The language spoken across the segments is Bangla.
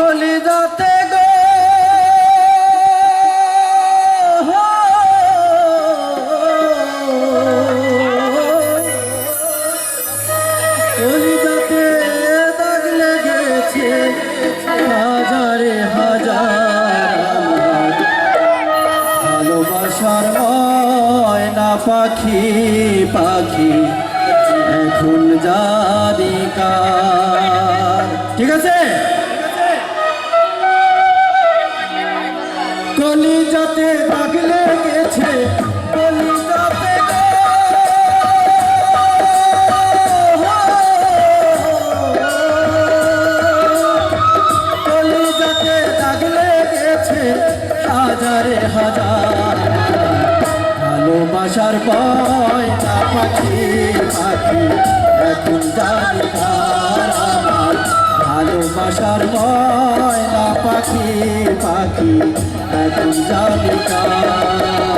কলিজাতে গো। হাজারে হাজার ভালোবাসার ময়না পাখি পাখি এখন জানি ঠিক আছে? কলিজাতে দাগ লেগেছে, কলিজাতে কলিজাতে দাগ লেগেছে হাজারে হাজার। ভালোবাসার পয়সা পাখি পাখি এখন জানি আমার ভালোবাসার ময়না পাখি পাখি এখন জানি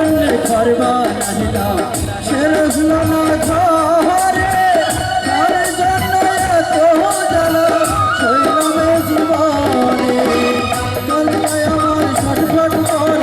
জন্যে ঘর বানাইলাম, সে রইল না ঘরে। জীবনে। কান্নায় আমার ছটফট করে।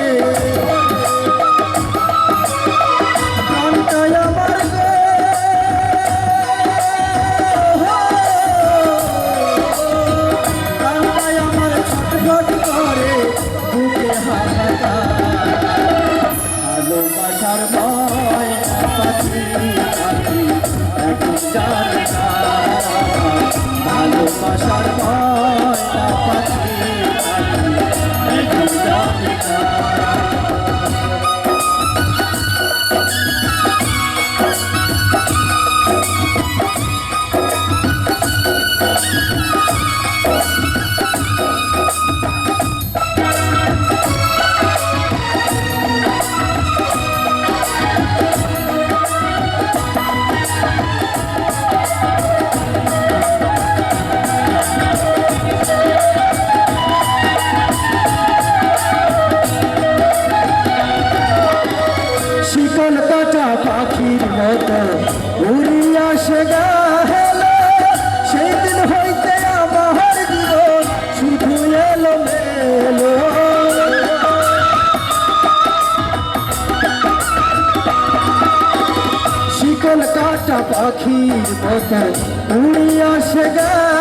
পাখির মতো উড়িয়া সে সেই দিন হইতে আমার জীবন শুধু এলো মেলো শিকল কাটা পাখির মতো উড়িয়া সে গেল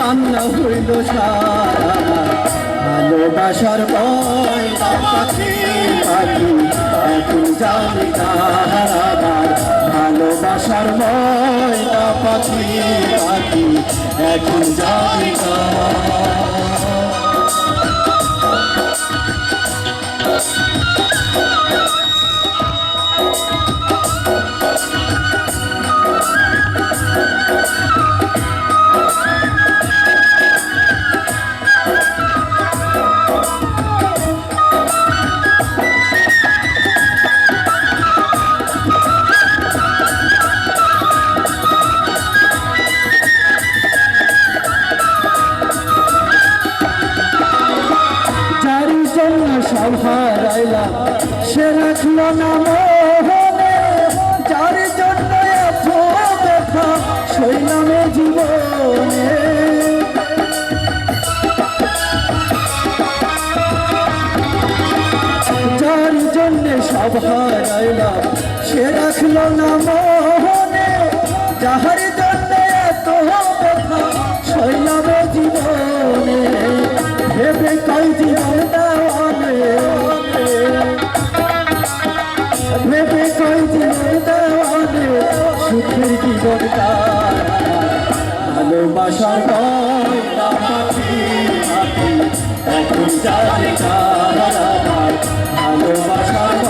কান্না হইল সারা ভালোবাসার পাখি পাখি এখন জানি কাহারাবার ভালোবাসার ময়না পাখি পাখি, এখন জানি কাহার নাম হারাইলা। সে রাখল না মোহনে জন্য যার জন্য সব হারাইলা সে সুখের জীবনটা ভালোবাসার কয়টা পাখি এখন যারে ভালোবাসার